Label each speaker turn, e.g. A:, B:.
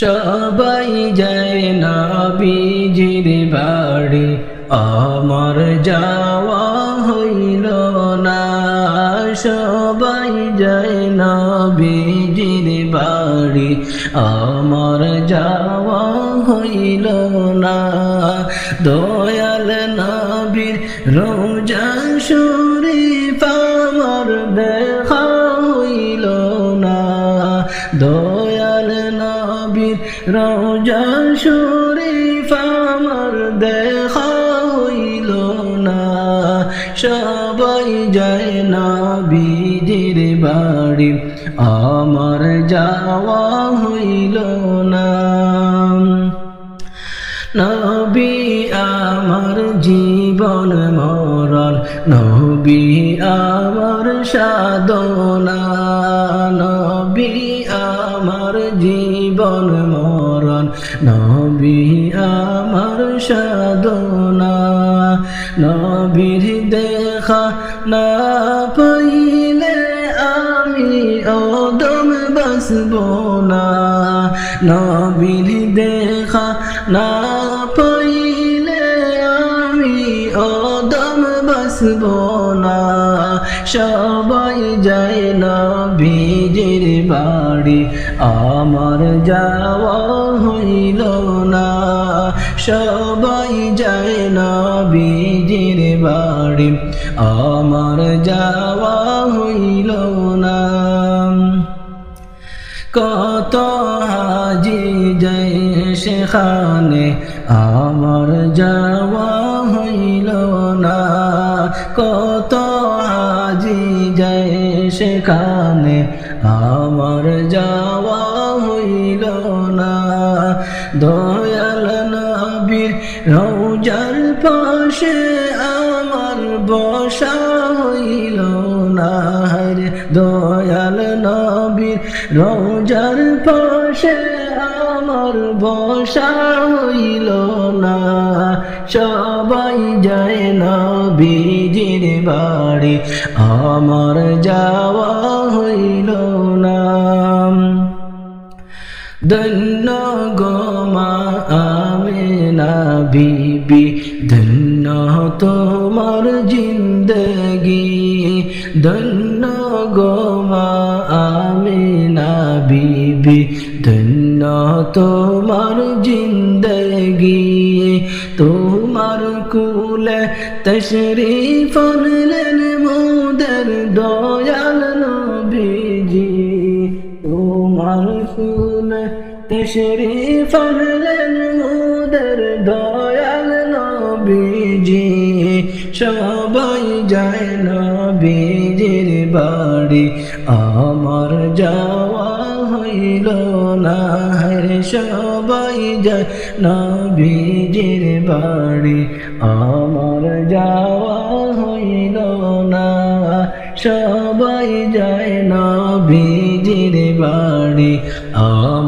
A: সবাই যায় না বীজির বাড়ি আমার যাওয়া হইল না। সবাই যায় না বিজির বাড়ি আমার যাওয়া হইল না। দয়াল নবীর রোজা শরীফ আমার দেখা হইল না। দয়াল নবীর রোজা শরীফ আমার দেখা হইল না। সবাই যায় না বীজের বাড়ি, আমার যাওয়া হইল না। নবী আমার জীবন মরণ, নবী আমার সাধনা। মরণ নবী আমার সাধনা। নবীর দেখা না পাইলে আমি অদম বসব না। নবীর দেখা না পাইলে আমি অদম বসব না। সবাই যায় না বীজের বাড়ি। আমার যাওয়া হইল না। সবাই যায় না বীজের বাড়ি। আমার যাওয়া হইল না। কত হাজি যায় সেখানে। আমার যাওয়া হইল না। কত সেখানে আমার যাওয়া হইল না। দয়াল নবীর রৌজার পাশে আমার বসা হইল না। রৌজার পাশে আমার বসা হইল না। সবাই যায় না বীজির বাড়ি, আমার যাওয়া হইল না। ধন্য গোমা আমিনা বিবি, ধন্য তোমার জিন্দগি। ধন্য গোমা তোমার জিন্দগি, তোমার কুলে তশরিফ আনলেন মোদের দয়াল নবীজি। তোমার ফুল তশরিফ আনলেন মোদের দয়াল নবীজি। সবাই যায় নবীজির বাড়ি, আমার যাওয়া হইল না। সবাই যায় নবীজির বাড়ি। আমার যাওয়া হইল না। সবাই যায় নবীজির বাড়ি। আমার